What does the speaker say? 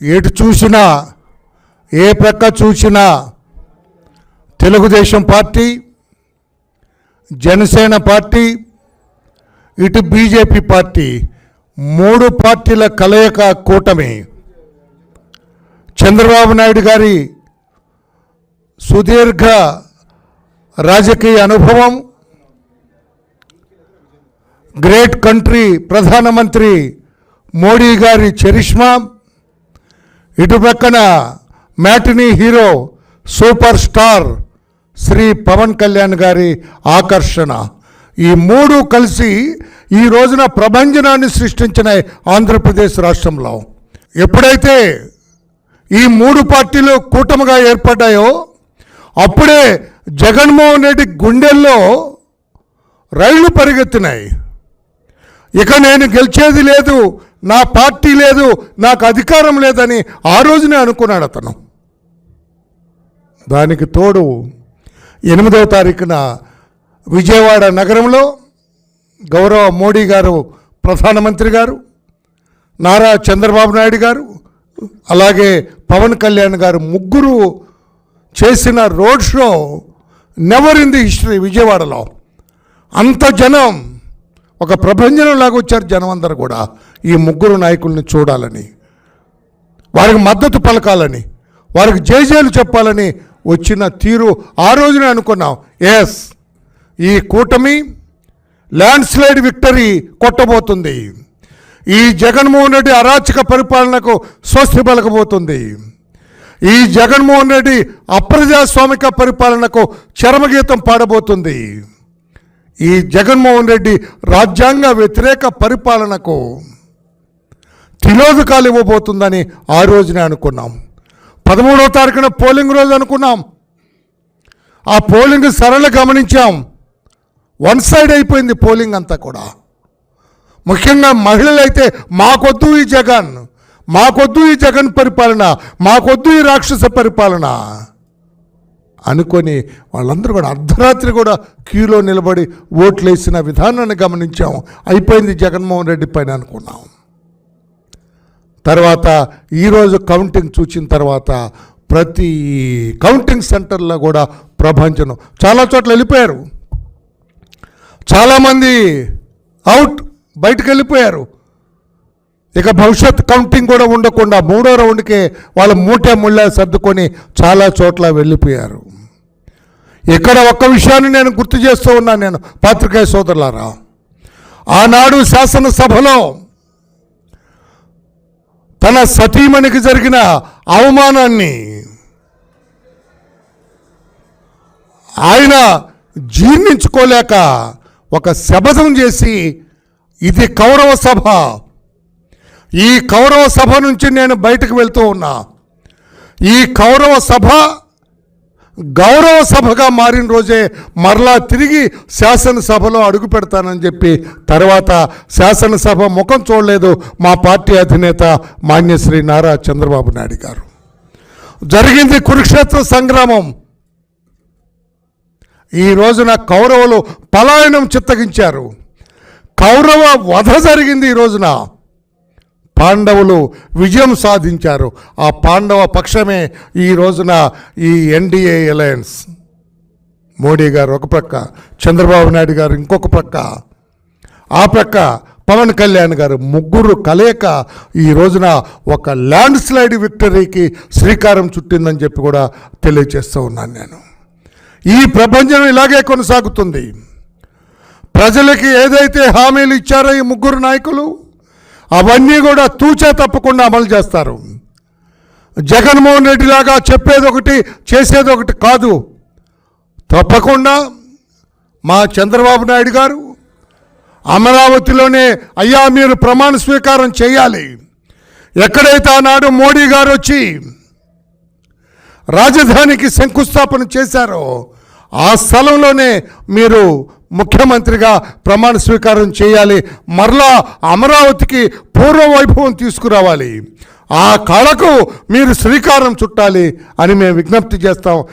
ఎటు చూసినా ఏ ప్రక్క చూసినా తెలుగుదేశం పార్టీ జనసేన పార్టీ ఇటు బీజేపీ పార్టీ మూడు పార్టీల కలయిక కూటమి. చంద్రబాబు నాయుడు గారి సుదీర్ఘ రాజకీయ అనుభవం గ్రేట్ కంట్రీ ప్రధానమంత్రి మోడీ గారి చరిష్మా ఇటు పక్కన matinee hero super star Shri Pawan Kalyan గారి ఆకర్షణ. ఈ మూడు కలిసి ఈ రోజున ప్రభంజనాన్ని సృష్టించిన ఆంధ్రప్రదేశ్ రాష్ట్రంలో. ఎప్పుడైతే ఈ మూడు పార్టీలు కూటమిగా ఏర్పడ్డాయో అప్పుడే జగన్మోహన్ రెడ్డి గుండెల్లో రైళ్ళు పరిగెత్తినాయి. ఇక నేను గెలిచేది లేదు నా పార్టీ లేదు నాకు అధికారం లేదని ఆ రోజునే అనుకున్నాడు అతను. దానికి తోడు ఎనిమిదవ తారీఖున విజయవాడ నగరంలో గౌరవ మోడీ గారు ప్రధానమంత్రి గారు నారా చంద్రబాబు నాయుడు గారు అలాగే పవన్ కళ్యాణ్ గారు ముగ్గురు చేసిన road show never in the history విజయవాడలో. అంత జనం ఒక ప్రభంజనంలాగా వచ్చారు జనమందరూ కూడా. ఈ ముగ్గురు నాయకుల్ని చూడాలని వారికి మద్దతు పలకాలని వారికి జయజయలు చెప్పాలని వచ్చిన తీరు ఆ రోజునే అనుకున్నాం. ఎస్ ఈ కూటమి ల్యాండ్ స్లైడ్ విక్టరీ కొట్టబోతుంది. ఈ జగన్మోహన్ రెడ్డి అరాచక పరిపాలనకు స్వస్తి పలకబోతుంది. ఈ జగన్మోహన్ రెడ్డి అప్రజాస్వామిక పరిపాలనకు చరమగీతం పాడబోతుంది. ఈ జగన్మోహన్ రెడ్డి రాజ్యాంగ వ్యతిరేక పరిపాలనకు తిలోదకాలు ఇవ్వబోతుందని ఆ రోజునే అనుకున్నాం. పదమూడవ తారీఖున పోలింగ్ రోజు అనుకున్నాం. ఆ పోలింగ్ సరళ గమనించాం. వన్ సైడ్ అయిపోయింది పోలింగ్ అంతా కూడా. ముఖ్యంగా మహిళలైతే మాకొద్దు ఈ జగన్ మాకొద్దు ఈ జగన్ పరిపాలన మాకొద్దు ఈ రాక్షస పరిపాలన. అనుకొని వాళ్ళందరూ కూడా అర్ధరాత్రి కూడా క్యూలో నిలబడి ఓట్లు వేసిన విధానాన్ని గమనించాము. అయిపోయింది జగన్మోహన్ రెడ్డి పైన అనుకున్నాం. తర్వాత ఈరోజు కౌంటింగ్ చూసిన తర్వాత ప్రతి కౌంటింగ్ సెంటర్లో కూడా ప్రభంజనం. చాలా చోట్ల వెళ్ళిపోయారు. చాలామంది అవుట్ బయటకు వెళ్ళిపోయారు. ఇక భవిష్యత్ కౌంటింగ్ కూడా ఉండకుండా మూడో రౌండ్కే వాళ్ళ మూటే ముళ్ళ సర్దుకొని చాలా చోట్ల వెళ్ళిపోయారు. ఇక్కడ ఒక్క విషయాన్ని నేను గుర్తు చేస్తూ ఉన్నాను నేను పాత్రికేయ సోదరులారా. ఆనాడు శాసనసభలో తన సతీమణికి జరిగిన అవమానాన్ని ఆయన జీర్ణించుకోలేక ఒక శపథం చేసి ఇది కౌరవ సభ ఈ కౌరవ సభ నుంచి నేను బయటకు వెళ్తూ ఉన్నా. ఈ కౌరవ సభ గౌరవ సభగా మారిన రోజే మరలా తిరిగి శాసనసభలో అడుగు పెడతానని చెప్పి తర్వాత శాసనసభ ముఖం చూడలేదు మా పార్టీ అధినేత మాన్యశ్రీ నారా చంద్రబాబు నాయుడు గారు. జరిగింది కురుక్షేత్ర సంగ్రామం. ఈ రోజున కౌరవులు పలాయనం చిత్తగించారు. కౌరవ వధ జరిగింది ఈ రోజున. పాండవులు విజయం సాధించారు. ఆ పాండవ పక్షమే ఈ రోజున ఈ ఎన్డీఏ అలయన్స్. మోడీ గారు ఒక ప్రక్క చంద్రబాబు నాయుడు గారు ఇంకొక ప్రక్క. ఆ ప్రక్క పవన్ కళ్యాణ్ గారు ముగ్గురు కలయిక ఈ రోజున ఒక ల్యాండ్ స్లైడ్ విక్టరీకి శ్రీకారం చుట్టిందని చెప్పి కూడా తెలియజేస్తూ ఉన్నాను నేను. ఈ ప్రపంచం ఇలాగే కొనసాగుతుంది. ప్రజలకి ఏదైతే హామీలు ఇచ్చారో ఈ ముగ్గురు నాయకులు అవన్నీ కూడా తూచే తప్పకుండా అమలు చేస్తారు. జగన్మోహన్ రెడ్డి లాగా చెప్పేది ఒకటి చేసేది ఒకటి కాదు. తప్పకుండా మా చంద్రబాబు నాయుడు గారు అమరావతిలోనే అయ్యా మీరు ప్రమాణ స్వీకారం చేయాలి. ఎక్కడైతే ఆనాడు మోడీ గారు వచ్చి రాజధానికి శంకుస్థాపన చేశారో ఆ స్థలంలోనే మీరు ముఖ్యమంత్రిగా ప్రమాణ స్వీకారం చేయాలి. మరలా అమరావతికి పూర్వ వైభవం తీసుకురావాలి. ఆ కళకు మీరు శ్రీకారం చుట్టాలి అని మేము విజ్ఞప్తి చేస్తాం.